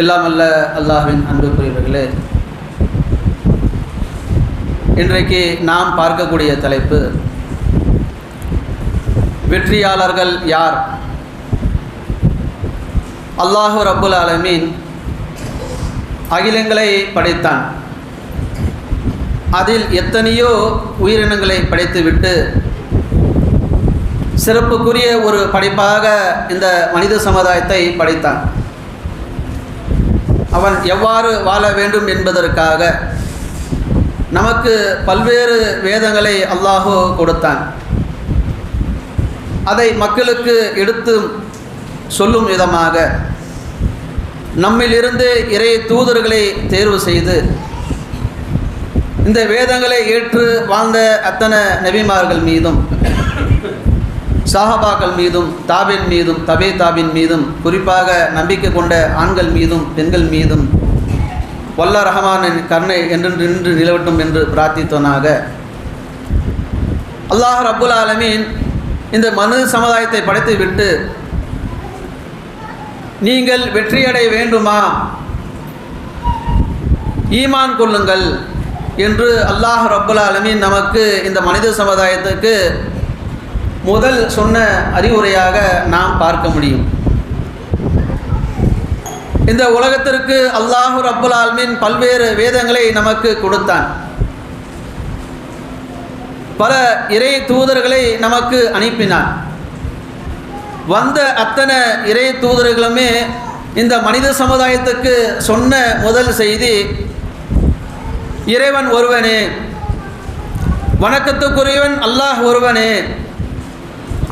எல்லாம் அல்ல அல்லாஹ்வின் அன்புக்குரியவர்களே. இன்றைக்கு நாம் பார்க்கக்கூடிய தலைப்பு வெற்றியாளர்கள் யார்? அல்லாஹு ரப்புல் ஆலமீன் அகிலங்களை படைத்தான். அதில் எத்தனையோ உயிரினங்களை படைத்துவிட்டு சிறப்புக்குரிய ஒரு படைப்பாக இந்த மனித சமுதாயத்தை படைத்தான். அவன் எவ்வாறு வாழ வேண்டும் என்பதற்காக நமக்கு பல்வேறு வேதங்களை அல்லாஹோ கொடுத்தான். அதை மக்களுக்கு எடுத்து சொல்லும் விதமாக நம்மிலிருந்து இறை தூதர்களை தேர்வு செய்து இந்த வேதங்களை ஏற்று வாழ்ந்த அத்தனை நபிமார்கள் மீதும் சாஹபாக்கள் மீதும் தாபின் மீதும் தபே தாபின் மீதும் குறிப்பாக நம்பிக்கை கொண்ட ஆண்கள் மீதும் பெண்கள் மீதும் வல்ல ரஹமானின் கருணை என்று நின்று நிலவட்டும் என்று பிரார்த்தித்தோனாக. அல்லாஹ் ரப்புல் ஆலமீன் இந்த மனு சமுதாயத்தை படைத்து விட்டு நீங்கள் வெற்றியடைய வேண்டுமா? ஈமான் கொள்ளுங்கள் என்று அல்லாஹ் ரப்புல் ஆலமீன் நமக்கு இந்த மனித சமுதாயத்துக்கு முதல் சொன்ன அறிவுரையாக நாம் பார்க்க முடியும். இந்த உலகத்திற்கு அல்லாஹு ரப்புல் ஆல்மின் பல்வேறு வேதங்களை நமக்கு கொடுத்தான். பல இறை தூதர்களை நமக்கு அனுப்பினான். வந்த அத்தனை இறை தூதர்களுமே இந்த மனித சமுதாயத்துக்கு சொன்ன முதல் செய்தி இறைவன் ஒருவனே வணக்கத்துக்குரியவன் அல்லாஹ் ஒருவனே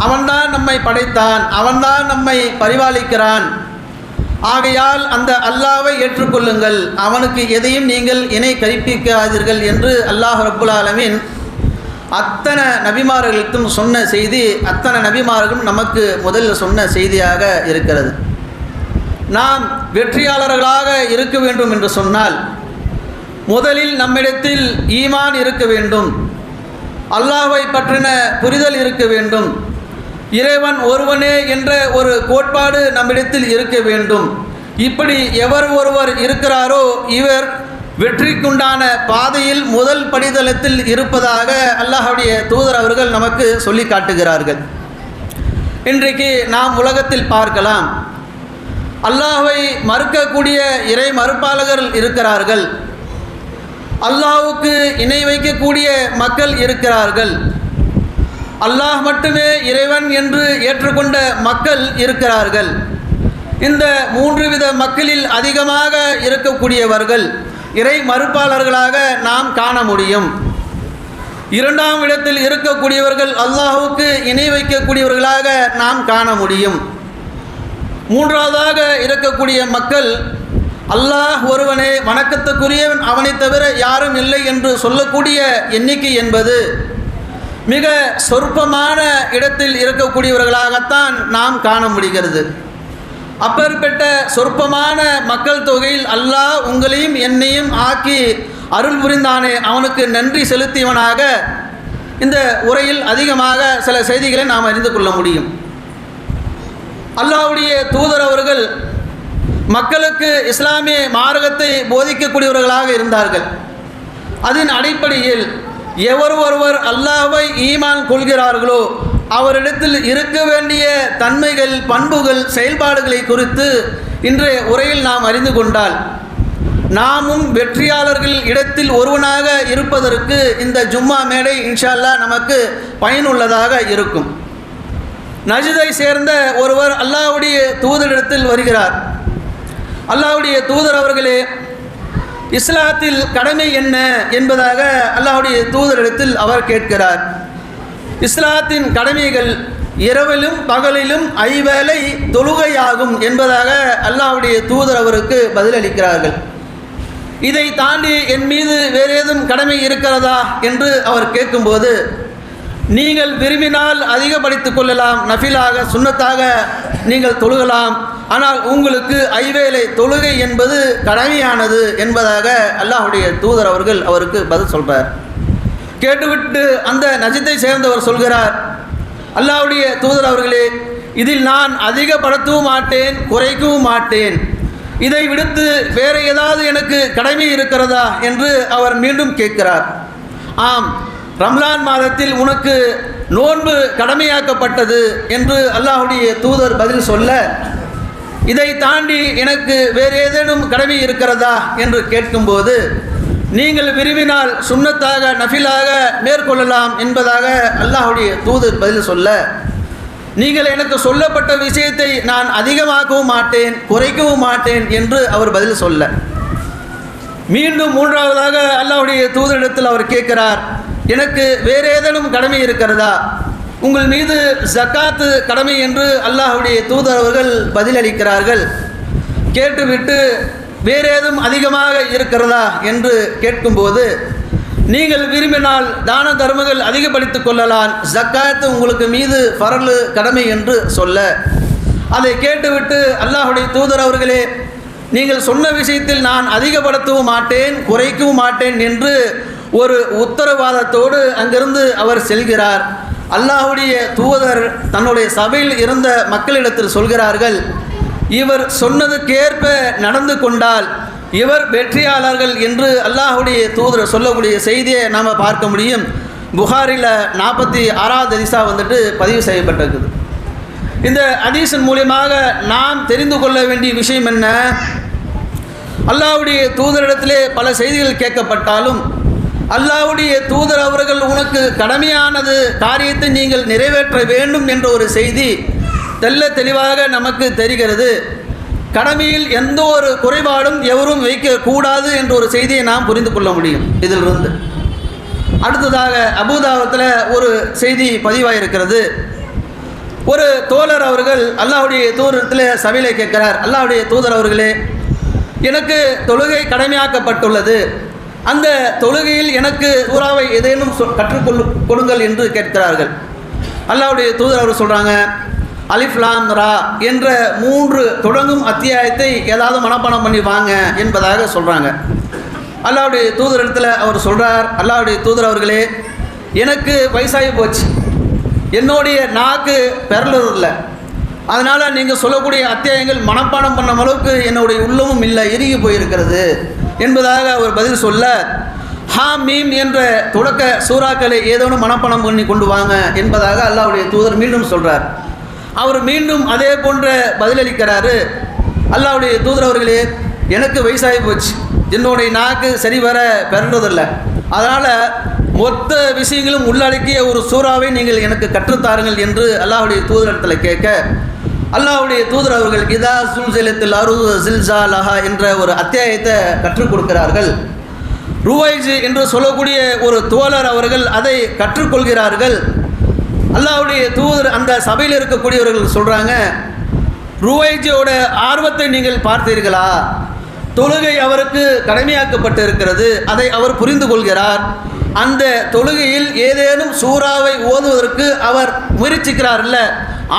அவன்தான் நம்மை படைத்தான் அவன்தான் நம்மை பரிபாலிக்கிறான். ஆகையால் அந்த அல்லாவை ஏற்றுக்கொள்ளுங்கள். அவனுக்கு எதையும் நீங்கள் இணை கற்பிக்காதீர்கள் என்று அல்லாஹ் ரப்புல் ஆலமீன் அத்தனை நபிமார்களுக்கும் சொன்ன செய்தி அத்தனை நபிமார்களும் நமக்கு முதலில் சொன்ன செய்தியாக இருக்கிறது. நாம் வெற்றியாளர்களாக இருக்க வேண்டும் என்று சொன்னால் முதலில் நம்மிடத்தில் ஈமான் இருக்க வேண்டும் அல்லாஹ்வை பற்றின புரிதல் இருக்க வேண்டும் இறைவன் ஒருவனே என்ற ஒரு கோட்பாடு நம்மிடத்தில் இருக்க வேண்டும். இப்படி எவர் ஒருவர் இருக்கிறாரோ இவர் வெற்றிக்குண்டான பாதையில் முதல் படிதளத்தில் இருப்பதாக அல்லாஹுடைய தூதர் அவர்கள் நமக்கு சொல்லி காட்டுகிறார்கள். இன்றைக்கு நாம் உலகத்தில் பார்க்கலாம். அல்லாஹை மறுக்கக்கூடிய இறை மறுப்பாளர்கள் இருக்கிறார்கள். அல்லாஹுக்கு இணை வைக்கக்கூடிய மக்கள் இருக்கிறார்கள். அல்லாஹ் மட்டுமே இறைவன் என்று ஏற்றுக்கொண்ட மக்கள் இருக்கிறார்கள். இந்த மூன்று வித மக்களில் அதிகமாக இருக்கக்கூடியவர்கள் இறை மறுப்பாளர்களாக நாம் காண முடியும். இரண்டாம் இடத்தில் இருக்கக்கூடியவர்கள் அல்லாஹுக்கு இணை வைக்கக்கூடியவர்களாக நாம் காண முடியும். மூன்றாவதாக இருக்கக்கூடிய மக்கள் அல்லாஹ் ஒருவனே வணக்கத்துக்குரியவன் அவனை தவிர யாரும் இல்லை என்று சொல்லக்கூடிய எண்ணிக்கை என்பது மிக சொற்பமான இடத்தில் இருக்கக்கூடியவர்களாகத்தான் நாம் காண முடிகிறது. அப்பேற்பட்ட சொற்பமான மக்கள் தொகையில் அல்லாஹ் உங்களையும் என்னையும் ஆக்கி அருள் புரிந்தானே அவனுக்கு நன்றி செலுத்தியவனாக இந்த உரையில் அதிகமாக சில செய்திகளை நாம் அறிந்து கொள்ள முடியும். அல்லாஹ்வுடைய தூதர் அவர்கள் மக்களுக்கு இஸ்லாமிய மார்க்கத்தை போதிக்கக்கூடியவர்களாக இருந்தார்கள். அதன் அடிப்படையில் எவர் ஒருவர் அல்லாவை ஈமான் கொள்கிறார்களோ அவரிடத்தில் இருக்க வேண்டிய தன்மைகள் பண்புகள் செயல்பாடுகளை குறித்து இன்றைய உரையில் நாம் அறிந்து கொண்டால் நாமும் வெற்றியாளர்கள் இடத்தில் ஒருவனாக இருப்பதற்கு இந்த ஜும்மா மேடை இன்ஷால்லா நமக்கு பயனுள்ளதாக இருக்கும். நஜிதை சேர்ந்த ஒருவர் அல்லாவுடைய தூதரிடத்தில் வருகிறார். அல்லாஹ்வுடைய தூதர் அவர்களே இஸ்லாத்தில் கடமை என்ன என்பதாக அல்லாஹுடைய தூதரிடத்தில் அவர் கேட்கிறார். இஸ்லாத்தின் கடமைகள் இரவிலும் பகலிலும் ஐவேளை தொழுகையாகும் என்பதாக அல்லாஹுடைய தூதர் அவருக்கு பதிலளிக்கிறார்கள். இதை தாண்டி என் மீது வேறு ஏதும் கடமை இருக்கிறதா என்று அவர் கேட்கும்போது நீங்கள் விரும்பினால் அதிகப்படுத்திக் கொள்ளலாம். நஃபிலாக சுன்னத்தாக நீங்கள் தொழுகலாம். ஆனால் உங்களுக்கு ஐவேளை தொழுகை என்பது கடமையானது என்பதாக அல்லாஹுடைய தூதர் அவர்கள் அவருக்கு பதில் சொல்கிறார் கேட்டுவிட்டு அந்த நஜத்தை சேர்ந்தவர் சொல்கிறார் அல்லாஹுடைய தூதர் அவர்களே இதில் நான் அதிகப்படுத்தவும் மாட்டேன் குறைக்கவும் மாட்டேன். இதை விடுத்து வேறு ஏதாவது எனக்கு கடமை இருக்கிறதா? என்று அவர் மீண்டும் கேட்கிறார். ஆம் ரம்லான் மாதத்தில் உனக்கு நோன்பு கடமையாக்கப்பட்டது என்று அல்லாஹுடைய தூதர் பதில் சொல்ல இதை தாண்டி எனக்கு வேறு ஏதேனும் கடமை இருக்கிறதா? என்று கேட்கும்போது நீங்கள் விரும்பினால் சுண்ணத்தாக நஃபிலாக மேற்கொள்ளலாம் என்பதாக அல்லாஹுடைய தூதர் பதில் சொல்ல நீங்கள் எனக்கு சொல்லப்பட்ட விஷயத்தை நான் அதிகமாக்கவும் மாட்டேன் குறைக்கவும் மாட்டேன் என்று அவர் பதில் சொல்ல. மீண்டும் மூன்றாவதாக அல்லாஹுடைய தூதரிடத்தில் அவர் கேட்கிறார் எனக்கு வேறு ஏதேனும் கடமை இருக்கிறதா? உங்கள் மீது ஜக்காத்து கடமை என்று அல்லாஹ்வுடைய தூதரவர்கள் பதிலளிக்கிறார்கள். கேட்டுவிட்டு வேறு ஏதும் அதிகமாக இருக்கிறதா என்று கேட்கும்போது நீங்கள் விரும்பினால் தான தர்மங்கள் அதிகப்படுத்திக் கொள்ளலாம். ஜக்காத்து உங்களுக்கு மீது பரலு கடமை என்று சொல்ல. அதை கேட்டுவிட்டு அல்லாஹுடைய தூதர் அவர்களே நீங்கள் சொன்ன விஷயத்தில் நான் அதிகப்படுத்தவும் மாட்டேன் குறைக்கவும் மாட்டேன் என்று ஒரு உத்தரவாதத்தோடு அங்கிருந்து அவர் செல்கிறார். அல்லாஹுடைய தூதர் தன்னுடைய சபையில் இருந்த மக்களிடத்தில் சொல்கிறார்கள் இவர் சொன்னதுக்கேற்ப நடந்து கொண்டால் இவர் வெற்றியாளர்கள் என்று அல்லாஹுடைய தூதர் சொல்லக்கூடிய செய்தியை நாம் பார்க்க முடியும். புகாரில் நாற்பத்தி ஆறாவது அதிசா வந்துட்டு பதிவு செய்யப்பட்டிருக்குது. இந்த அதீசன் மூலியமாக நாம் தெரிந்து கொள்ள வேண்டிய விஷயம் என்ன? அல்லாவுடைய தூதரிடத்திலே பல செய்திகள் கேட்கப்பட்டாலும் அல்லாவுடைய தூதர் அவர்கள் உனக்கு கடமையானது காரியத்தை நீங்கள் நிறைவேற்ற வேண்டும் என்ற ஒரு செய்தி தெல்ல தெளிவாக நமக்கு தெரிகிறது. கடமையில் எந்த ஒரு குறைபாடும் எவரும் வைக்கக்கூடாது என்ற ஒரு செய்தியை நாம் புரிந்து கொள்ள முடியும். இதிலிருந்து அடுத்ததாக அபுதாபத்தில் ஒரு செய்தி பதிவாயிருக்கிறது. ஒரு தோழர் அவர்கள் அல்லாவுடைய தூதரத்தில் சபையில் கேட்கிறார். அல்லாவுடைய தூதர் அவர்களே எனக்கு தொழுகை கடமையாக்கப்பட்டுள்ளது. அந்த தொழுகையில் எனக்கு சூறாவை ஏதேனும் சொ- கற்றுக்கொள்ளு கொடுங்கள் என்று கேட்கிறார்கள். அல்லாவுடைய தூதர் அவர் சொல்கிறாங்க அலிஃப்லாம் ரா என்ற மூன்று தொடங்கும் அத்தியாயத்தை ஏதாவது மனப்பாடம் பண்ணி வாங்க என்பதாக சொல்கிறாங்க அல்லாவுடைய தூதர் இடத்துல அவர் சொல்கிறார் அல்லாவுடைய தூதர் அவர்களே எனக்கு வயசாகி போச்சு. என்னுடைய நாக்கு பெறலதில்லை அதனால் நீங்கள் சொல்லக்கூடிய அத்தியாயங்கள் மனப்பாடம் பண்ண அளவுக்கு என்னுடைய உள்ளமும் இல்லை இறுகி போயிருக்கிறது. என்பதாக அவர் பதில் சொல்ல ஹா மீம் என்ற தொடக்க சூறாக்களை ஏதோனும் மனப்பணம் பண்ணி கொண்டு வாங்க என்பதாக அல்லாவுடைய தூதர் மீண்டும் சொல்கிறார் அவர் மீண்டும் அதே போன்ற பதிலளிக்கிறாரு. அல்லாவுடைய தூதர் அவர்களே எனக்கு வயசாகி போச்சு. என்னுடைய நாக்கு சரி வர பிறந்ததில்லை அதனால் மொத்த விஷயங்களும் உள்ளடக்கிய ஒரு சூறாவை நீங்கள் எனக்கு கற்றுத்தாருங்கள் என்று அல்லாவுடைய தூதரத்தில் கேட்க அல்லாவுடைய தூதர் அவர்கள் இதா சுல்சிலத்தில் அருது சில்சா லஹா என்ற ஒரு அத்தியாயத்தை கற்றுக் கொடுக்கிறார்கள். ரூவைஜ் என்று சொல்லக்கூடிய ஒரு தோழர் அவர்கள் அதை கற்றுக்கொள்கிறார்கள் அல்லாவுடைய தூதர் அந்த சபையில் இருக்கக்கூடியவர்கள் சொல்கிறாங்க ரூவைஜியோட ஆர்வத்தை நீங்கள் பார்த்தீர்களா? தொழுகை அவருக்கு கடமையாக்கப்பட்டு இருக்கிறது அதை அவர் புரிந்து கொள்கிறார். அந்த தொழுகையில் ஏதேனும் சூறாவை ஓதுவதற்கு அவர் முயற்சிக்கிறார்ல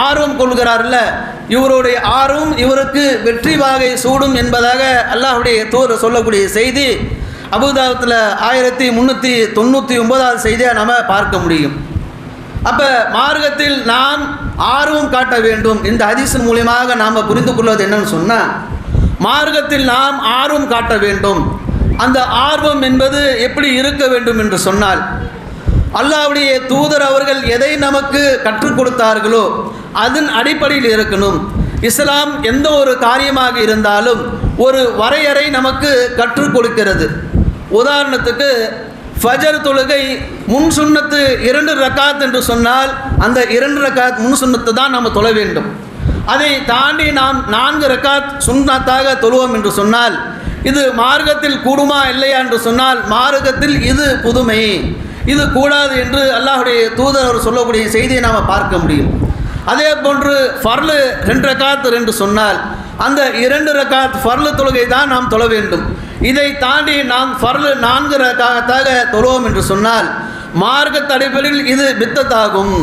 ஆர்வம் கொள்கிறார்ல? இவருடைய ஆர்வம் இவருக்கு வெற்றி வாகை சூடும் என்பதாக அல்லாஹுடைய தூதர் சொல்லக்கூடிய செய்தி அபுதாபத்தில் ஆயிரத்தி முந்நூற்றி தொண்ணூற்றி ஒன்பதாவது செய்தியாக நம்ம பார்க்க முடியும். அப்போ மார்க்கத்தில் நாம் ஆர்வம் காட்ட வேண்டும். இந்த ஹதீஸின் மூலியமாக நாம் புரிந்து கொள்வது என்னன்னு சொன்னால் மார்க்கத்தில் நாம் ஆர்வம் காட்ட வேண்டும். அந்த ஆர்வம் என்பது எப்படி இருக்க வேண்டும் என்று சொன்னால் அல்லாவுடைய தூதர் அவர்கள் எதை நமக்கு கற்றுக் கொடுத்தார்களோ அதன் அடிப்படையில் இருக்கணும். இஸ்லாம் எந்த ஒரு காரியமாக இருந்தாலும் ஒரு வரையறை நமக்கு கற்றுக் கொடுக்கிறது. உதாரணத்துக்கு ஃபஜர் தொழுகை முன் சுன்னத்து இரண்டு ரக்காத் என்று சொன்னால் அந்த இரண்டு ரக்காத் முன் சுண்ணத்தை தான் நாம் தொழ வேண்டும். அதை தாண்டி நாம் நான்கு ரக்காத் சுண்ணத்தாக தொழுவோம் என்று சொன்னால் இது மார்க்கத்தில் கூடுமா இல்லையா என்று சொன்னால் மார்க்கத்தில் இது புதுமை. இது கூடாது என்று அல்லாஹுடைய தூதர் அவர் சொல்லக்கூடிய செய்தியை நாம் பார்க்க முடியும். அதே போன்று ஃபர்லு ரெண்டு ரக்காத் என்று சொன்னால் அந்த இரண்டு ரக்காத் ஃபர்லு தொழுகை தான் நாம் தொழ வேண்டும். இதை தாண்டி நாம் ஃபர்லு நான்கு ரக்காத்தாக தொழுவோம் என்று சொன்னால் மார்க்க தடைப்பலில் இது பித்தத்தாகும்.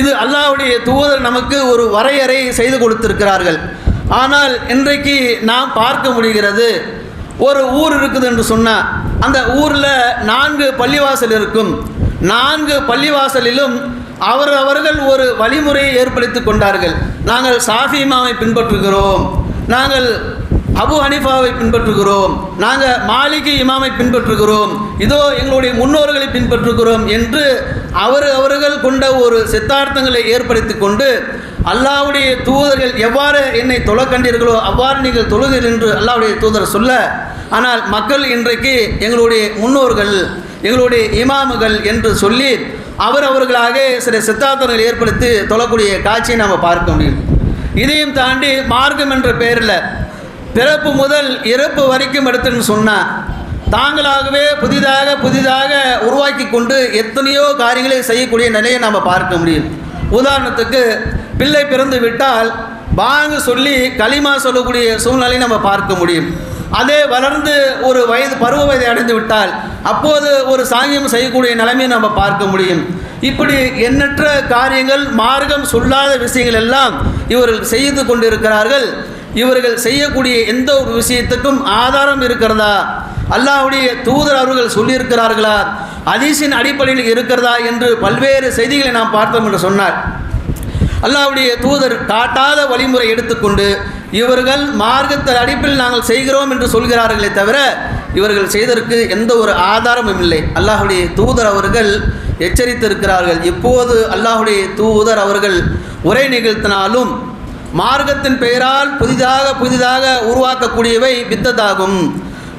இது அல்லாவுடைய தூதர் நமக்கு ஒரு வரையறை செய்து கொடுத்திருக்கிறார்கள். ஆனால் இன்றைக்கு நாம் பார்க்க முடிகிறது ஒரு ஊர் இருக்குது என்று சொன்னால் அந்த ஊரில் நான்கு பள்ளிவாசல் இருக்கும். நான்கு பள்ளிவாசலிலும் அவர் அவர்கள் ஒரு வழிமுறையை ஏற்படுத்தி கொண்டார்கள். நாங்கள் சாஃபி இமாமை பின்பற்றுகிறோம். நாங்கள் அபு ஹனிஃபாவை பின்பற்றுகிறோம். நாங்கள் மாலிகி இமாமை பின்பற்றுகிறோம். இதோ எங்களுடைய முன்னோர்களை பின்பற்றுகிறோம் என்று அவர் அவர்கள் கொண்ட ஒரு சித்தார்த்தங்களை ஏற்படுத்தி கொண்டு அல்லாவுடைய தூதர்கள் எவ்வாறு என்னை தொலைக்கண்டீர்களோ கண்டீர்களோ அவ்வாறு நீங்கள் தொழுதீர் என்று அல்லாவுடைய தூதர் சொல்ல ஆனால் மக்கள் இன்றைக்கு எங்களுடைய முன்னோர்கள் எங்களுடைய இமாமுகள் என்று சொல்லி அவர் அவர்களாக சில சித்தாந்தங்கள் ஏற்படுத்தி தொழக்கூடிய காட்சியை நாம் பார்க்க முடியும். இதையும் தாண்டி மார்க்கம் என்ற பெயரில் பிறப்பு முதல் இறப்பு வரைக்கும் எடுத்துன்னு சொன்னால் தாங்களாகவே புதிதாக புதிதாக உருவாக்கி கொண்டு எத்தனையோ காரியங்களை செய்யக்கூடிய நிலையை நாம் பார்க்க முடியும். உதாரணத்துக்கு பிள்ளை பிறந்து விட்டால் பாங்கு சொல்லி களிமா சொல்லக்கூடிய சூழ்நிலையை நம்ம பார்க்க முடியும். அதே வளர்ந்து ஒரு வயது பருவ வயதை அடைந்து விட்டால் அப்போது ஒரு சாங்கியம் செய்யக்கூடிய நிலைமையை நம்ம பார்க்க முடியும். இப்படி எண்ணற்ற காரியங்கள் மார்க்கம் சொல்லாத விஷயங்கள் எல்லாம் இவர்கள் செய்து கொண்டிருக்கிறார்கள். இவர்கள் செய்யக்கூடிய எந்த ஒரு விஷயத்துக்கும் ஆதாரம் இருக்கிறதா? அல்லாவுடைய தூதர் அவர்கள் சொல்லியிருக்கிறார்களா? அதீசின் அடிப்படையில் இருக்கிறதா? என்று பல்வேறு செய்திகளை நாம் பார்த்தோம் என்று சொன்னார். அல்லாவுடைய தூதர் காட்டாத வழிமுறை எடுத்துக்கொண்டு இவர்கள் மார்க்கத்தின் அடிப்பில் நாங்கள் செய்கிறோம் என்று சொல்கிறார்களே தவிர இவர்கள் செய்ததற்கு எந்த ஒரு ஆதாரமும் இல்லை. அல்லாஹுடைய தூதர் அவர்கள் எச்சரித்திருக்கிறார்கள். இப்போது அல்லாஹுடைய தூதர் அவர்கள் உரை நிகழ்த்தினாலும் மார்க்கத்தின் பெயரால் புதிதாக புதிதாக உருவாக்கக்கூடியவை வித்ததாகும்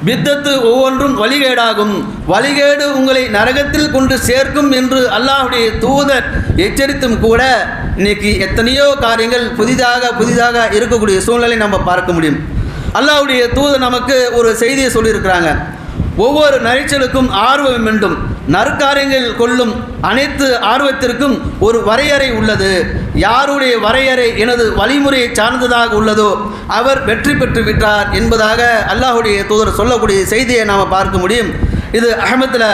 பித்தத்து ஒவ்வொன்றும் வழிகேடாகும். வழிகேடு உங்களை நரகத்தில் கொண்டு சேர்க்கும் என்று அல்லாஹுடைய தூதர் எச்சரித்தும் கூட இன்னைக்கு எத்தனையோ காரியங்கள் புதிதாக புதிதாக இருக்கக்கூடிய சூழ்நிலை நம்ம பார்க்க முடியும். அல்லாஹுடைய தூதர் நமக்கு ஒரு செய்தியை சொல்லியிருக்கிறாங்க. ஒவ்வொரு நரிச்சலுக்கும் ஆர்வம் வேண்டும். நற்காரியங்களில் கொள்ளும் அனைத்து ஆர்வத்திற்கும் ஒரு வரையறை உள்ளது. யாருடைய வரையறை எனது வழிமுறையை சார்ந்ததாக உள்ளதோ அவர் வெற்றி பெற்று விட்டார் என்பதாக அல்லாஹுடைய தூதர் சொல்லக்கூடிய செய்தியை நாம் பார்க்க முடியும். இது அகமத்தில்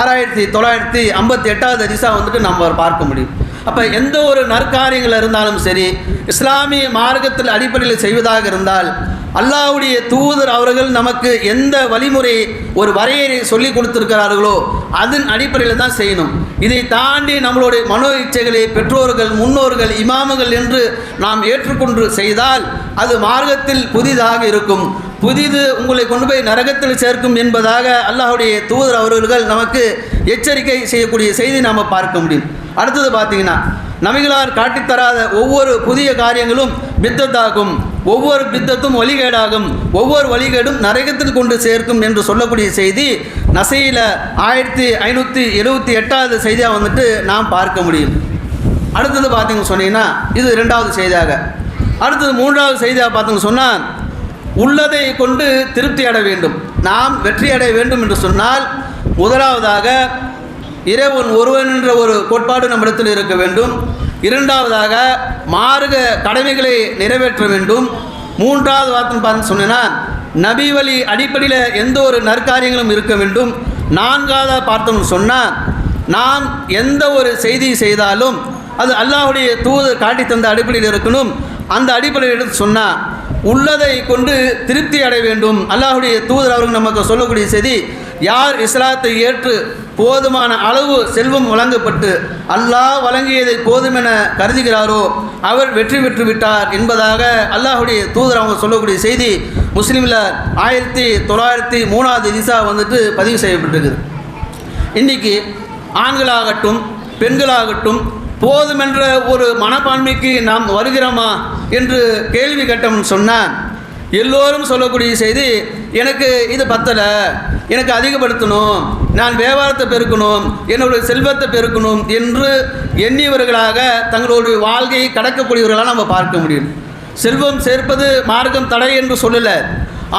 ஆறாயிரத்தி தொள்ளாயிரத்தி ஐம்பத்தி எட்டாவது திசா வந்துட்டு நம்ம பார்க்க முடியும். அப்போ எந்த ஒரு நற்காரியங்கள் இருந்தாலும் சரி இஸ்லாமிய மார்க்கத்தில் அடிப்படையில் செய்வதாக இருந்தால் அல்லாவுடைய தூதர் அவர்கள் நமக்கு எந்த வழிமுறை ஒரு வரையறை சொல்லி கொடுத்துருக்கிறார்களோ அதன் அடிப்படையில் தான் செய்யணும். இதை தாண்டி நம்மளுடைய மனோ இச்சைகளை பெற்றோர்கள் முன்னோர்கள் இமாமுகள் என்று நாம் ஏற்றுக்கொண்டு செய்தால் அது மார்க்கத்தில் புதிதாக இருக்கும். புதிது உங்களை கொண்டு போய் நரகத்தில் சேர்க்கும் என்பதாக அல்லாஹுடைய தூதர் அவர்கள் நமக்கு எச்சரிக்கை செய்யக்கூடிய செய்தி நாம் பார்க்க முடியும். அடுத்தது பார்த்தீங்கன்னா நபிகளார் காட்டித்தராத ஒவ்வொரு புதிய காரியங்களும் பித்தத்தாகும் ஒவ்வொரு பித்தத்தும் வழிகேடாகும் ஒவ்வொரு வழிகேடும் நரகத்தில் கொண்டு சேர்க்கும் என்று சொல்லக்கூடிய செய்தி நசையில் ஆயிரத்தி ஐநூற்றி எழுபத்தி எட்டாவது செய்தியாக வந்துட்டு நாம் பார்க்க முடியும். அடுத்தது பார்த்திங்க சொன்னீங்கன்னா இது ரெண்டாவது செய்தியாக. அடுத்தது மூன்றாவது செய்தியாக பார்த்துங்க சொன்னால் உள்ளதை கொண்டு திருப்தி அடைய வேண்டும். நாம் வெற்றி அடைய வேண்டும் என்று சொன்னால் முதலாவதாக இறைவன் ஒருவன் என்ற ஒரு கோட்பாடு நம்மிடத்தில் இருக்க வேண்டும். இரண்டாவதாக மார்க கடமைகளை நிறைவேற்ற வேண்டும். மூன்றாவது வார்த்தை பார்த்து சொன்னேன்னா நபி வழி அடிப்படையில் எந்த ஒரு நற்காரியங்களும் இருக்க வேண்டும். நான்காவதாக பார்த்தோம்னு சொன்னால் நாம் எந்த ஒரு செய்தி செய்தாலும் அது அல்லாஹுடைய தூது காட்டி தந்த அடிப்படையில் இருக்கணும். அந்த அடிப்படையில் எடுத்து சொன்னால் உள்ளதை கொண்டு திருப்தி அடைய வேண்டும். அல்லாஹுடைய தூதர் அவர்கள் நமக்கு சொல்லக்கூடிய செய்தி யார் இஸ்லாத்தை ஏற்று போதுமான அளவு செல்வம் வழங்கப்பட்டு அல்லாஹ் வழங்கியதை போதுமென கருதுகிறாரோ அவர் வெற்றி பெற்று விட்டார் என்பதாக அல்லாஹுடைய தூதர் அவங்க சொல்லக்கூடிய செய்தி முஸ்லீமில் ஆயிரத்தி தொள்ளாயிரத்தி மூணாவது திசா வந்துட்டு பதிவு செய்யப்பட்டிருக்குது. இன்றைக்கி ஆண்களாகட்டும் பெண்களாகட்டும் போதுமென்ற ஒரு மனப்பான்மைக்கு நாம் வருகிறோமா? என்று கேள்வி கட்டம் சொன்னான். எல்லோரும் சொல்லக்கூடிய செய்தி எனக்கு இது பத்தலை எனக்கு அதிகப்படுத்தணும் நான் வியாபாரத்தை பெருக்கணும் என்னுடைய செல்வத்தை பெருக்கணும் என்று எண்ணியவர்களாக தங்களுடைய வாழ்க்கையை கடக்கக்கூடியவர்களாக நம்ம பார்க்க முடியும். செல்வம் சேர்ப்பது மார்க்கம் தடை என்று சொல்லலை.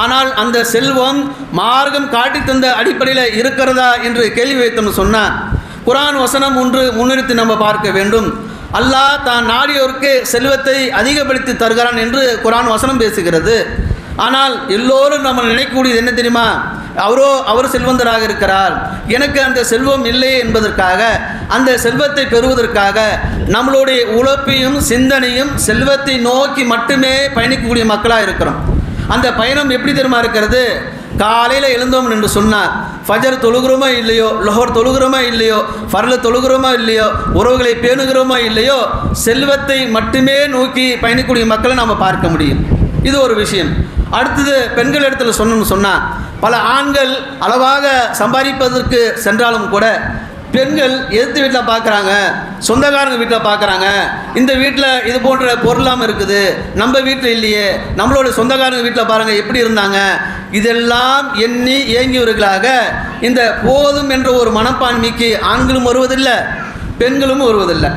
ஆனால் அந்த செல்வம் மார்க்கம் காட்டி தந்த அடிப்படையில் இருக்கிறதா என்று கேள்வி வைத்தோம்னு சொன்னார் குரான் வசனம் ஒன்று முன்னிறுத்தி நம்ம பார்க்க வேண்டும். அல்லாஹ் தான் நாடியோருக்கு செல்வத்தை அதிகப்படுத்தி தருகிறான் என்று குரான் வசனம் பேசுகிறது. ஆனால் எல்லோரும் நம்ம நினைக்கக்கூடியது என்ன தெரியுமா? அவரோ அவர் செல்வந்தராக இருக்கிறார். எனக்கு அந்த செல்வம் இல்லை என்பதற்காக அந்த செல்வத்தை பெறுவதற்காக நம்மளுடைய உழைப்பையும் சிந்தனையும் செல்வத்தை நோக்கி மட்டுமே பயணிக்கக்கூடிய மக்களாக இருக்கிறோம். அந்த பயணம் எப்படி தெரியுமா இருக்கிறது? காலையில் எழுந்தோம் என்று சொன்னார். ஃபஜர் தொழுகிறோமா இல்லையோ லொஹர் தொழுகிறோமா இல்லையோ ஃபர்ல தொழுகிறோமா இல்லையோ உறவுகளை பேணுகிறோமா இல்லையோ செல்வத்தை மட்டுமே நோக்கி பயணிக்கூடிய மக்களை நாம் பார்க்க முடியும். இது ஒரு விஷயம். அடுத்தது பெண்கள் இடத்துல சொன்னோம்னு சொன்னால் பல ஆண்கள் அளவாக சம்பாதிப்பதற்கு சென்றாலும் கூட பெண்கள் எதிர்த்து வீட்டில் பார்க்குறாங்க சொந்தக்காரங்க வீட்டில் பார்க்குறாங்க இந்த வீட்டில் இது போன்ற பொருளாமல் இருக்குது நம்ம வீட்டில் இல்லையே நம்மளோட சொந்தக்காரங்க வீட்டில் பாருங்கள் எப்படி இருந்தாங்க இதெல்லாம் எண்ணி இயங்கியவர்களாக இந்த போதும் என்ற ஒரு மனப்பான்மைக்கு ஆண்களும் வருவதில்லை பெண்களும் வருவதில்லை.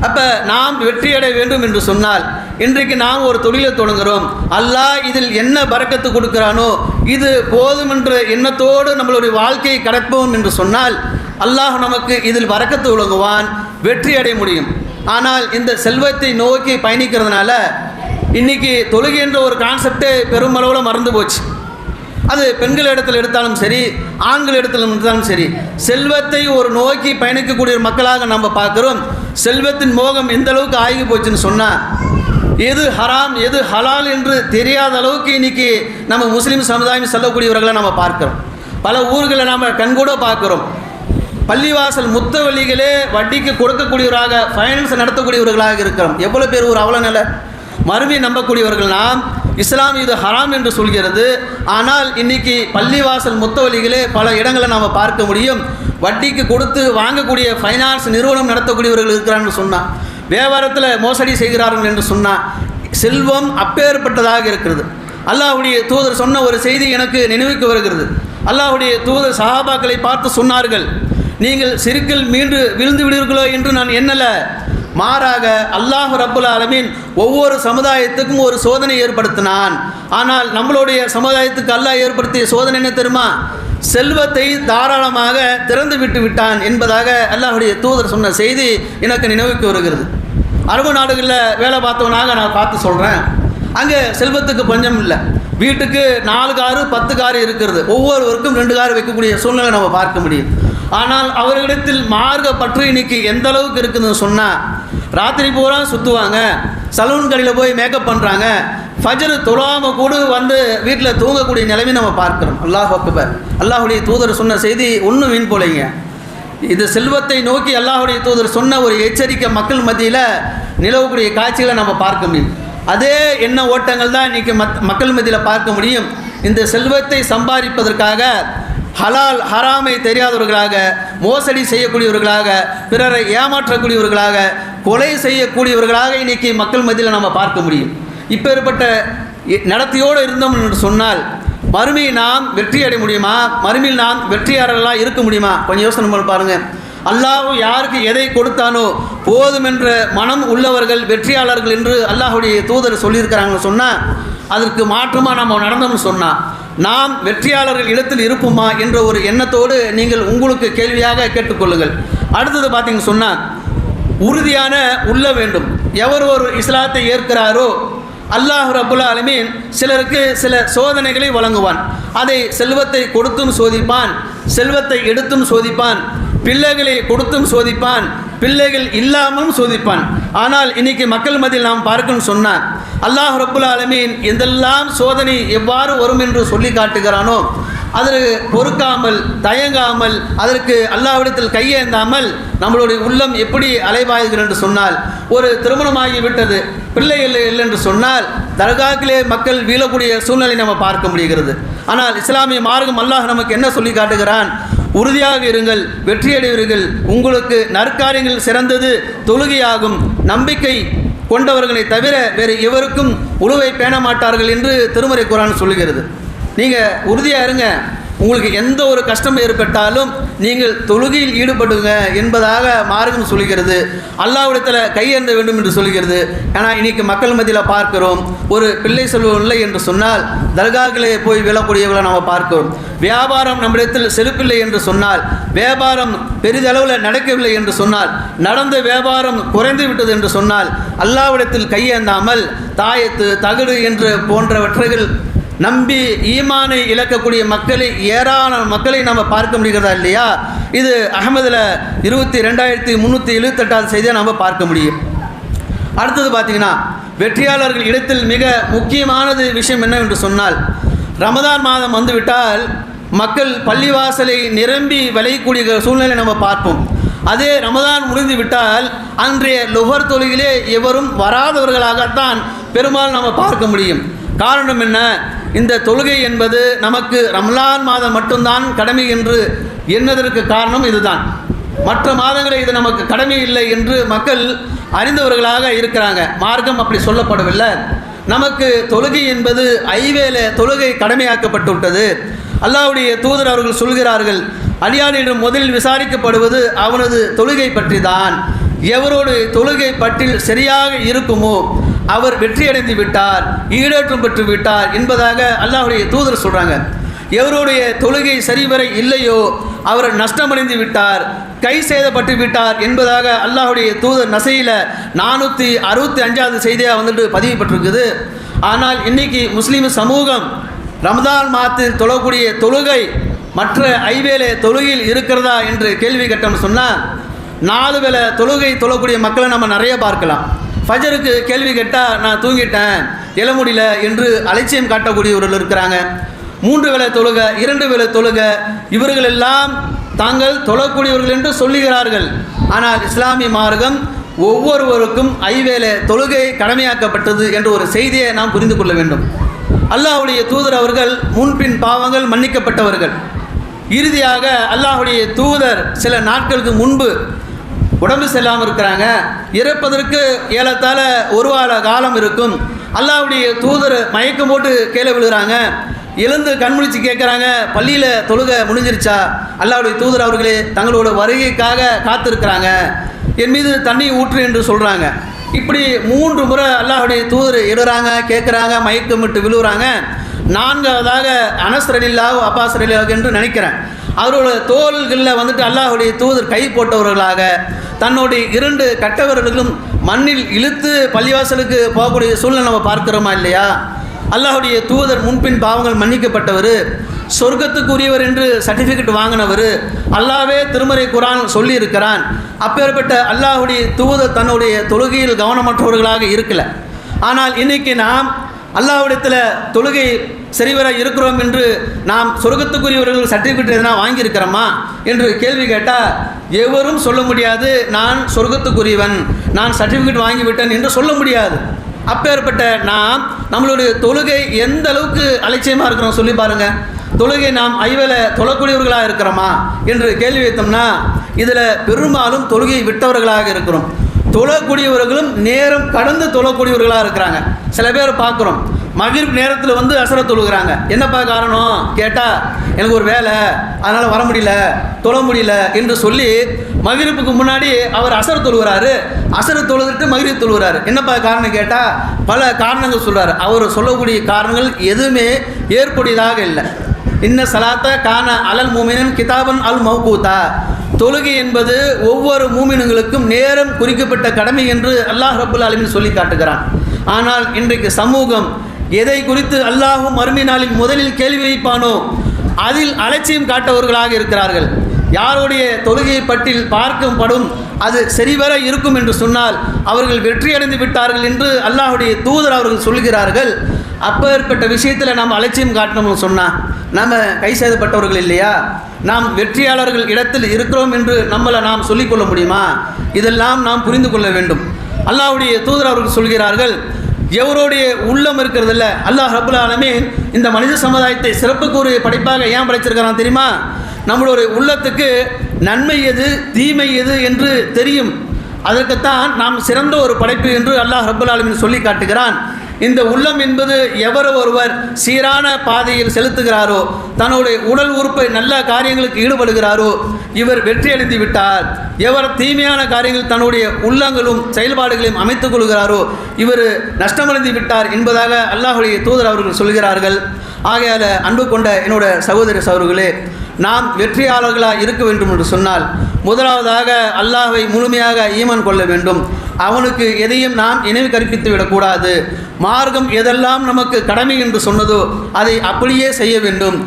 அப்போ நாம் வெற்றியடைய வேண்டும் என்று சொன்னால் இன்றைக்கு நாம் ஒரு தொழிலை தொடங்குகிறோம் அல்லாஹ் இதில் என்ன பறக்கத்து கொடுக்கிறானோ இது போதும் என்ற எண்ணத்தோடு நம்மளுடைய வாழ்க்கையை கடப்போம் என்று சொன்னால் அல்லாஹ் நமக்கு இதில் வரக்கத்து ஒழுங்குவான் வெற்றி அடைய முடியும். ஆனால் இந்த செல்வத்தை நோக்கி பயணிக்கிறதுனால இன்னைக்கு தொழுகை என்ற ஒரு கான்செப்டே பெருமளவில் மறந்து போச்சு. அது பெண்கள் இடத்துல எடுத்தாலும் சரி ஆண்கள் இடத்துல எடுத்தாலும் சரி செல்வத்தை ஒரு நோக்கி பயணிக்கக்கூடிய மக்களாக நம்ம பார்க்குறோம். செல்வத்தின் மோகம் எந்த அளவுக்கு ஆகி போச்சுன்னு சொன்னால் எது ஹராம் எது ஹலால் என்று தெரியாத அளவுக்கு இன்னைக்கு நம்ம முஸ்லீம் சமுதாயம் செல்லக்கூடியவர்களை நம்ம பார்க்குறோம். பல ஊர்களை நாம் கண்கூட பார்க்குறோம். பள்ளிவாசல் முத்தவழிகளே வட்டிக்கு கொடுக்கக்கூடியவராக ஃபைனான்ஸ் நடத்தக்கூடியவர்களாக இருக்கிறோம். எவ்வளோ பேர் ஒரு அவ்வளோ நிலை மறுமை நம்பக்கூடியவர்கள் நாம். இஸ்லாம் இது ஹராம் என்று சொல்கிறது. ஆனால் இன்னைக்கு பள்ளிவாசல் முத்தவழிகளே பல இடங்களை நாம் பார்க்க முடியும். வட்டிக்கு கொடுத்து வாங்கக்கூடிய ஃபைனான்ஸ் நிறுவனம் நடத்தக்கூடியவர்கள் இருக்கிறான்னு சொன்னான் வியாபாரத்தில் மோசடி செய்கிறார்கள் என்று சொன்னால் செல்வம் அப்பேற்பட்டதாக இருக்கிறது. அல்லாஹுடைய தூதர் சொன்ன ஒரு செய்தி எனக்கு நினைவுக்கு வருகிறது. அல்லாஹுடைய தூதர் சஹாபாக்களை பார்த்து சொன்னார்கள் நீங்கள் சிறுக்கில் மீண்டு விழுந்து விடுவீர்களோ என்று நான் எண்ணல. மாறாக அல்லாஹ் ரப்புல் ஆலமீன் ஒவ்வொரு சமுதாயத்துக்கும் ஒரு சோதனை ஏற்படுத்தினான். ஆனால் நம்மளுடைய சமுதாயத்துக்கு அல்லாஹ் ஏற்படுத்திய சோதனை என்ன தெரியுமா? செல்வத்தை தாராளமாக திறந்து விட்டு விட்டான் என்பதாக அல்லாஹுடைய தூதர் சொன்ன செய்தி எனக்கு நினைவுக்கு வருகிறது. அரபு நாடுகளில் வேலை பார்த்தவனாக நான் பார்த்து சொல்கிறேன் அங்கே செல்வத்துக்கு பஞ்சம் இல்லை. வீட்டுக்கு நாலு காரு பத்து காரு இருக்கிறது. ஒவ்வொருவருக்கும் ரெண்டு காரு வைக்கக்கூடிய சூழ்நிலை நம்ம பார்க்க முடியும். ஆனால் அவர்களிடத்தில் மார்க்க பற்று இன்னைக்கு எந்த அளவுக்கு இருக்குதுன்னு சொன்னால் ராத்திரி பூரா சுற்றுவாங்க சலூன் கடையில் போய் மேக்கப் பண்ணுறாங்க ஃபஜர் தொழாமல் கூட வந்து வீட்டில் தூங்கக்கூடிய நிலைமை நம்ம பார்க்குறோம். அல்லாஹ் அக்பர். அல்லாஹுடைய தூதர் சொன்ன செய்தி ஒன்றும் வீண் போலைங்க. இது செல்வத்தை நோக்கி அல்லாஹுடைய தூதர் சொன்ன ஒரு எச்சரிக்கை மக்கள் மத்தியில் நிலவக்கூடிய காட்சிகளை நம்ம பார்க்க முடியும். அதே எண்ண ஓட்டங்கள் தான் இன்றைக்கி மத் மக்கள் மத்தியில் பார்க்க முடியும். இந்த செல்வத்தை சம்பாதிப்பதற்காக ஹலால் ஹராமை தெரியாதவர்களாக மோசடி செய்யக்கூடியவர்களாக பிறரை ஏமாற்றக்கூடியவர்களாக கொலை செய்யக்கூடியவர்களாக இன்றைக்கி மக்கள் மத்தியில் நம்ம பார்க்க முடியும். இப்போ ஏற்பட்ட நடத்தையோடு இருந்தோம் என்று சொன்னால் மறுமையை நாம் வெற்றி அடைய முடியுமா? மறுமையில் நாம் வெற்றியாளர்களாக இருக்க முடியுமா? கொஞ்சம் யோசனை பண்ணி பாருங்கள் அல்லாஹ் யாருக்கு எதை கொடுத்தானோ போதும் என்ற மனம் உள்ளவர்கள் வெற்றியாளர்கள் என்று அல்லாஹுடைய தூதர் சொல்லியிருக்கிறாங்கன்னு சொன்னால் அதற்கு மாற்றமாக நம்ம நடந்தோம்னு சொன்னால் நாம் வெற்றியாளர்கள் இடத்தில் இருப்போமா என்ற ஒரு எண்ணத்தோடு நீங்கள் உங்களுக்கு கேள்வியாக கேட்டுக்கொள்ளுங்கள். அடுத்தது பார்த்தீங்கன்னு சொன்னால் உறுதியான உள்ள வேண்டும். எவர் ஒரு இஸ்லாத்தை ஏற்கிறாரோ அல்லாஹ் ரபுல் அலமீன் சிலருக்கு சில சோதனைகளை வழங்குவான். அதை செல்வத்தை கொடுத்தும் சோதிப்பான் செல்வத்தை எடுத்தும் சோதிப்பான் பிள்ளைகளை கொடுத்தும் சோதிப்பான் பிள்ளைகள் இல்லாமலும் சோதிப்பான். ஆனால் இன்னைக்கு மக்கள் மத்தியில் நாம் பார்க்கணும்னு சொன்னால் அல்லாஹ் ரபுல் ஆலமீன் எந்தெல்லாம் சோதனை எவ்வாறு வரும் என்று சொல்லி காட்டுகிறானோ அதற்கு பொறுக்காமல் தயங்காமல் அதற்கு அல்லாவிடத்தில் கையேந்தாமல் நம்மளுடைய உள்ளம் எப்படி அலைபாய்கிறது என்று சொன்னால் ஒரு திருமணமாகி விட்டது பிள்ளைகள் இல்லை என்று சொன்னால் தர்காக்கிலே மக்கள் வீழக்கூடிய சூழ்நிலை நம்ம பார்க்க முடிகிறது. ஆனால் இஸ்லாமிய மார்க்கம் அல்லாஹ் நமக்கு என்ன சொல்லி காட்டுகிறான்? உறுதியாக இருங்கள் வெற்றியடைவீர்கள் உங்களுக்கு நற்காரியங்கள் சிறந்தது தொழுகையாகும் நம்பிக்கை கொண்டவர்களை தவிர வேறு எவருக்கும் உழுவை பேண மாட்டார்கள் என்று திருமறை குரான் சொல்லுகிறது. நீங்கள் உறுதியாக இருங்க. உங்களுக்கு எந்த ஒரு கஷ்டம் ஏற்பட்டாலும் நீங்கள் தொழுகையில் ஈடுபடுங்க என்பதாக மார்க்கம் சொல்கிறது. அல்லாவிடத்தில் கையேந்த வேண்டும் என்று சொல்கிறது. ஆனால் இன்னைக்கு மக்கள் மத்தியில் பார்க்கிறோம் ஒரு பிள்ளை செல்வம் இல்லை என்று சொன்னால் தர்காக்களே போய் விழக்கூடியவர்களை நாம் பார்க்கிறோம். வியாபாரம் நம்மிடத்தில் செலுப்பில்லை என்று சொன்னால் வியாபாரம் பெரிதளவில் நடக்கவில்லை என்று சொன்னால் நடந்த வியாபாரம் குறைந்து விட்டது என்று சொன்னால் அல்லாவிடத்தில் கையேந்தாமல் தாயத்து தகடு என்று போன்றவற்றைகள் நம்பி ஈமானை இழக்கக்கூடிய மக்களை ஏராளமான மக்களை நம்ம பார்க்க முடிகிறதா இல்லையா? இது அகமதில் இருபத்தி ரெண்டாயிரத்தி முந்நூற்றி எழுபத்தெட்டாவது செய்தியை நம்ம பார்க்க முடியும். அடுத்தது பார்த்தீங்கன்னா வெற்றியாளர்கள் இடத்தில் மிக முக்கியமானது விஷயம் என்ன என்று சொன்னால் ரமதான் மாதம் வந்துவிட்டால் மக்கள் பள்ளிவாசலை நிரம்பி விளையக்கூடிய சூழ்நிலை நம்ம பார்ப்போம். அதே ரமதான் முடிந்து விட்டால் அன்றைய லுகர் தொழுகிலே எவரும் வராதவர்களாகத்தான் பெரும்பாலும் நம்ம பார்க்க முடியும். காரணம் என்ன? இந்த தொழுகை என்பது நமக்கு ரம்லான் மாதம் மட்டும்தான் கடமை என்று எண்ணதற்கு காரணம் இதுதான். மற்ற மாதங்களில் இது நமக்கு கடமை இல்லை என்று மக்கள் அறிந்தவர்களாக இருக்கிறாங்க. மார்க்கம் அப்படி சொல்லப்படவில்லை. நமக்கு தொழுகை என்பது ஐவேல தொழுகை கடமையாக்கப்பட்டு விட்டது அல்லாஹ்வுடைய தூதர் அவர்கள் சொல்கிறார்கள் அடியானிடம் முதலில் விசாரிக்கப்படுவது அவனது தொழுகை பற்றி தான் எவரோடு தொழுகை பற்றில் சரியாக இருக்குமோ அவர் வெற்றியடைந்து விட்டார் ஈடேற்றம் பெற்று விட்டார் என்பதாக அல்லாஹுடைய தூதர் சொல்கிறாங்க எவருடைய தொழுகை சரிவரை இல்லையோ அவர் நஷ்டமடைந்து விட்டார் கை சேதப்பட்டு விட்டார் என்பதாக அல்லாஹுடைய தூதர் நசையில் நானூற்றி அறுபத்தி அஞ்சாவது செய்தியாக வந்துட்டு பதிவுப்பட்டிருக்குது ஆனால் இன்னைக்கு முஸ்லீம் சமூகம் ரமதான் மாதத்தில் தொழக்கூடிய தொழுகை மற்ற ஐவேளை தொழுகையில் இருக்கிறதா என்று கேள்வி கட்டம் சொன்னால் நாலு வேளை தொழுகை தொழக்கூடிய மக்களை நம்ம நிறைய பார்க்கலாம். ஃபஜருக்கு கேள்வி கேட்டால் நான் தூங்கிட்டேன். எழ முடியல என்று அலட்சியம் காட்டக்கூடியவர்கள் இருக்கிறாங்க. மூன்று வேலை தொழுக இரண்டு வேலை தொழுக. இவர்கள் எல்லாம் தாங்கள் தொழக்கூடியவர்கள் என்று சொல்லுகிறார்கள். ஆனால் இஸ்லாமிய மார்க்கம் ஒவ்வொருவருக்கும் ஐவேளை தொழுகை கடமையாக்கப்பட்டது என்ற ஒரு செய்தியை நாம் புரிந்து கொள்ள வேண்டும். அல்லாஹ்வுடைய தூதர் அவர்கள் முன்பின் பாவங்கள் மன்னிக்கப்பட்டவர்கள். இறுதியாக அல்லாஹ்வுடைய தூதர் சில நாட்களுக்கு முன்பு உடம்பு செல்லாமல் இருக்கிறாங்க. இறப்பதற்கு ஏலத்தால் ஒரு வார காலம் இருக்கும். அல்லாவுடைய தூதர் மயக்கம் போட்டு கீழே விழுகிறாங்க. எழுந்து கண்முழிச்சு கேட்குறாங்க பள்ளியில் தொழுக முடிஞ்சிருச்சா? அல்லாவுடைய தூதர் அவர்களே தங்களோட வருகைக்காக காத்திருக்கிறாங்க. என் மீது தண்ணி ஊற்று என்று சொல்கிறாங்க இப்படி மூன்று முறை அல்லாஹுடைய தூதர் எழுறாங்க கேட்குறாங்க மயக்கம் விட்டு விழுகிறாங்க. நான்காவதாக அனஸ்ரலில்லாவோ அப்பாஸ்ரலில்லாவோ என்று நினைக்கிறேன். அவரோட தோள்களில் வந்துட்டு அல்லாஹுடைய தூதர் கை போட்டவர்களாக தன்னுடைய இரண்டு கட்டவர்களும் மண்ணில் இழுத்து பள்ளிவாசலுக்கு போகக்கூடிய சூழ்நிலை நம்ம பார்க்கிறோமா இல்லையா? அல்லாஹுடைய தூதர் முன்பின் பாவங்கள் மன்னிக்கப்பட்டவர் சொர்க்கத்துக்குரியவர் என்று சர்டிஃபிகேட் வாங்கினவர் அல்லாவே திருமறை குரான் சொல்லியிருக்கிறான். அப்பேற்பட்ட அல்லாஹுடைய தூதர் தன்னுடைய தொழுகையில் கவனமற்றவர்களாக இருக்கல. ஆனால் இன்னைக்கு நாம் அல்லாவிடத்தில் தொழுகை சரிவர இருக்கிறோம் என்று நாம் சொர்க்கத்துக்குரியவர்கள் சர்டிஃபிகேட் எதனா வாங்கியிருக்கிறோமா என்று கேள்வி கேட்டால் எவரும் சொல்ல முடியாது நான் சொர்க்கத்துக்குரியவன் நான் சர்டிஃபிகேட் வாங்கிவிட்டேன் என்று சொல்ல முடியாது. அப்பேற்பட்ட நாம் நம்மளுடைய தொழுகை எந்த அளவுக்கு அலட்சியமாக இருக்கிறோம் சொல்லி பாருங்க. தொழுகை நாம் ஐவேல தொழக்கூடியவர்களாக இருக்கிறோமா என்று கேள்வி வைத்தோம்னா இதில் பெரும்பாலும் தொழுகையை விட்டவர்களாக இருக்கிறோம். தொழக்கூடியவர்களும் நேரம் கடந்து தொழக்கூடியவர்களாக இருக்கிறாங்க. சில பேர் பார்க்குறோம். மகிழ்வு நேரத்தில் வந்து அசர தொழுகிறாங்க. என்னப்பா காரணம்? கேட்டால் எனக்கு ஒரு வேலை அதனால் வர முடியல தொழ முடியல என்று சொல்லி மகிழ்வுக்கு முன்னாடி அவர் அசர் தொழுகிறாரு. அசர் தொழுதுட்டு மகிழ்வு தொழுகிறாரு. என்னப்பா காரணம் கேட்டால் பல காரணங்கள் சொல்கிறார் அவர் சொல்லக்கூடிய காரணங்கள் எதுவுமே ஏற்புடையதாக இல்லை. இன்ன சலாத்த கான அலல் மூமினன் கிதாபன் அல் மௌகூத்தா. தொழுகை என்பது ஒவ்வொரு மூமினுங்களுக்கும் நேரம் குறிக்கப்பட்ட கடமை என்று அல்லாஹ் ரபுல் ஆலமின் சொல்லி காட்டுகிறான். ஆனால் இன்றைக்கு சமூகம் எதை குறித்து அல்லாஹும் மறுமை நாளில் முதலில் கேள்வி வைப்பானோ அதில் அலட்சியம் காட்டவர்களாக இருக்கிறார்கள். யாருடைய தொழுகையை பற்றில் பார்க்கப்படும் அது சரிவர இருக்கும் என்று சொன்னால் அவர்கள் வெற்றியடைந்து விட்டார்கள் என்று அல்லாஹுடைய தூதர் அவர்கள் சொல்கிறார்கள். அப்பேற்பட்ட விஷயத்தில் நாம் அலட்சியம் காட்டணும்னு சொன்னால் நம்ம கை செய்தப்பட்டவர்கள் இல்லையா? நாம் வெற்றியாளர்கள் இடத்தில் இருக்கிறோம் என்று நம்மளை நாம் சொல்லிக்கொள்ள முடியுமா? இதெல்லாம் நாம் புரிந்து கொள்ள வேண்டும். அல்லாவுடைய தூதர் அவர்கள் சொல்கிறார்கள் எவருடைய உள்ளம் இருக்கிறதில்ல அல்லாஹ் ரபுல் இந்த மனித சமுதாயத்தை சிறப்புக்கு ஒரு படைப்பாக ஏன் படைச்சிருக்கிறான் தெரியுமா? நம்மளுடைய உள்ளத்துக்கு நன்மை எது தீமை எது என்று தெரியும். அதற்குத்தான் நாம் சிறந்த ஒரு படைப்பு என்று அல்லாஹ் ரபுல் சொல்லி காட்டுகிறான். இந்த உள்ளம் என்பது எவர் ஒருவர் சீரான பாதையில் செலுத்துகிறாரோ தன்னுடைய உடல் உறுப்பை நல்ல காரியங்களுக்கு ஈடுபடுகிறாரோ இவர் வெற்றி அடைந்து விட்டார். எவர் தீமையான காரியங்கள் தன்னுடைய உள்ளங்களும் செயல்பாடுகளையும் அமைத்துக் கொள்கிறாரோ இவர் நஷ்டமடைந்து விட்டார் என்பதாக அல்லாஹுடைய தூதர் அவர்கள் சொல்கிறார்கள். ஆகையால் அன்பு கொண்ட என்னோட சகோதர சகோதரர்களே நாம் வெற்றியாளர்களாக இருக்க வேண்டும் என்று சொன்னால் முதலாவதாக அல்லாஹை முழுமையாக ஈமன் கொள்ள வேண்டும். அவனுக்கு எதையும் நாம் நினைவு கற்பித்து விடக்கூடாது. மார்க்கம் எதெல்லாம் நமக்கு கடமை என்று சொன்னதோ அதை அப்படியே செய்ய வேண்டும்.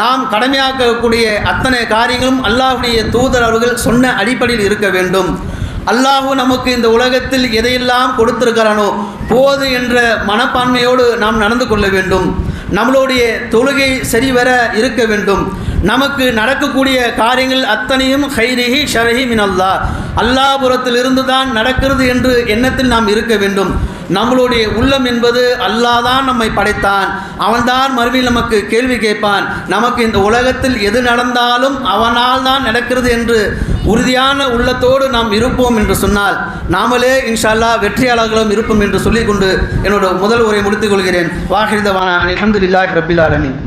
நாம் கடமையாக்கக்கூடிய அத்தனை காரியங்களும் அல்லாஹ்வுடைய தூதர் அவர்கள் சொன்ன அடிப்படையில் இருக்க வேண்டும். அல்லாஹு நமக்கு இந்த உலகத்தில் எதையெல்லாம் கொடுத்திருக்கிறானோ போது என்ற மனப்பான்மையோடு நாம் நடந்து கொள்ள வேண்டும். நம்மளுடைய தொழுகை சரிவர இருக்க வேண்டும். நமக்கு நடக்கக்கூடிய காரியங்கள் அத்தனையும் ஹைரிஹி ஷரஹி மினல்லா அல்லாபுரத்தில் இருந்து தான் நடக்கிறது என்று எண்ணத்தில் நாம் இருக்க வேண்டும். நம்மளுடைய உள்ளம் என்பது அல்லாஹ் தான் நம்மை படைத்தான். அவன்தான் மறுபடியும் நமக்கு கேள்வி கேட்பான். நமக்கு இந்த உலகத்தில் எது நடந்தாலும் அவனால் தான் நடக்கிறது என்று உறுதியான உள்ளத்தோடு நாம் இருப்போம் என்று சொன்னால் நாமளே இன்ஷா அல்லாஹ் வெற்றியாளர்களும் இருப்போம் என்று சொல்லிக்கொண்டு என்னோட முதல் உரை முடித்துக் கொள்கிறேன். வாஹிதவான அலமதுல்லாஹ் ரபில் ஆலமீன்.